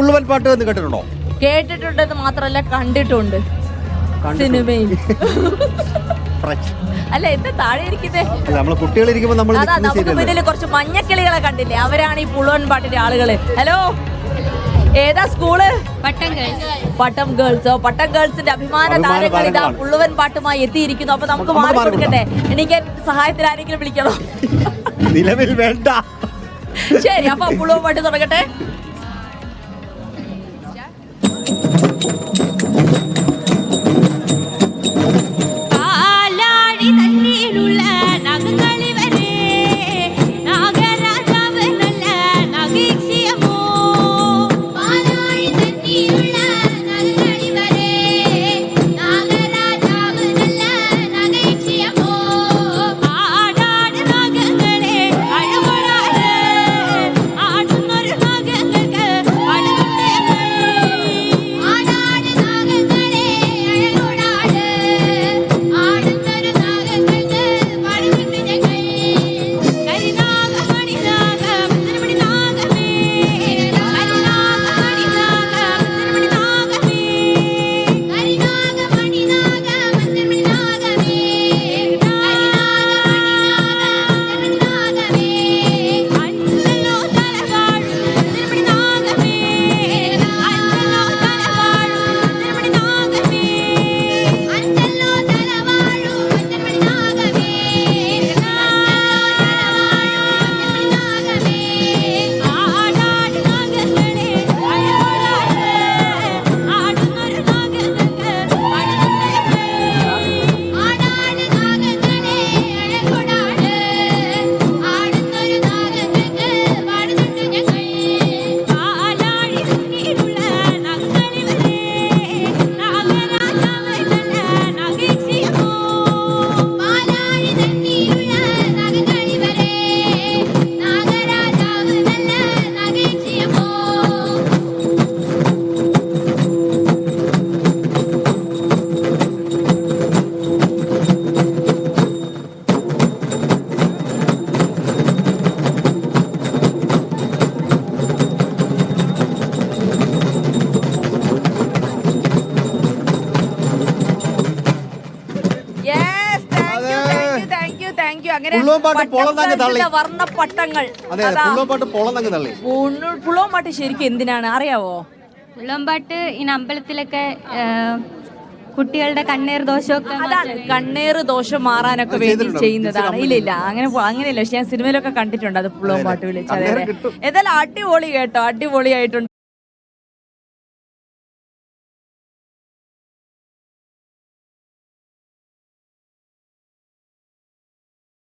പുള്ളുവൻ പാട്ട് എന്ന് കേട്ടിട്ടുണ്ടോ? കേട്ടിട്ടുണ്ടെന്ന് മാത്രല്ല കണ്ടിട്ടുണ്ട്. സിനിമയിൽ. അല്ല എന്താ താഴെ ഇരിക്കുന്നേ? അല്ല, കുട്ടികൾ കുട്ടികളിരിക്കുമ്പോ നമ്മൾ നമുക്ക് മുന്നിൽ കുറച്ച് മഞ്ഞക്കിളികളെ കണ്ടില്ലേ? അവരാണ് ഈ പുളുവൻ പാട്ടിന്റെ ആളുകൾ. ഹലോ? ഏതാ സ്കൂൾ? പട്ടം ഗേൾസ് പട്ടം ഗേൾസോ. പട്ടം ഗേൾസിന്റെ അഭിമാന താരങ്ങൾ ഇതാ പുള്ളുവൻ പാട്ടുമായി എത്തിയിരിക്കുന്നു. അപ്പൊ നമുക്ക് മാറി മാറി കൊടുക്കട്ടെ. എനിക്ക് സഹായത്തിന് ആരെങ്കിലും വിളിക്കണോ? നിലവിൽ വേണ്ട. ശരി അപ്പൊ പുള്ളുവൻ പാട്ട് തുടങ്ങട്ടെ. അങ്ങനെ. വർണ പട്ടങ്ങൾ പുളുവൻ ശരിക്കും എന്തിനാണ്? അറിയാവോ? പുളോമ്പാട്ട് ഇനി അമ്പലത്തിലൊക്കെ കുട്ടികളുടെ കണ്ണീർ ദോഷമൊക്കെ അതാണ്. കണ്ണേർ ദോഷം മാറാനൊക്കെ വേണ്ടി ചെയ്യുന്നതാണ്. ഇല്ല ഇല്ല അങ്ങനെ അങ്ങനെയല്ല. പക്ഷെ ഞാൻ സിനിമയിലൊക്കെ കണ്ടിട്ടുണ്ട് അത് പുള്ളവും പാട്ട് വിളിച്ചത്. ഏതായാലും അടിപൊളി കേട്ടോ. അടിപൊളിയായിട്ടുണ്ട്.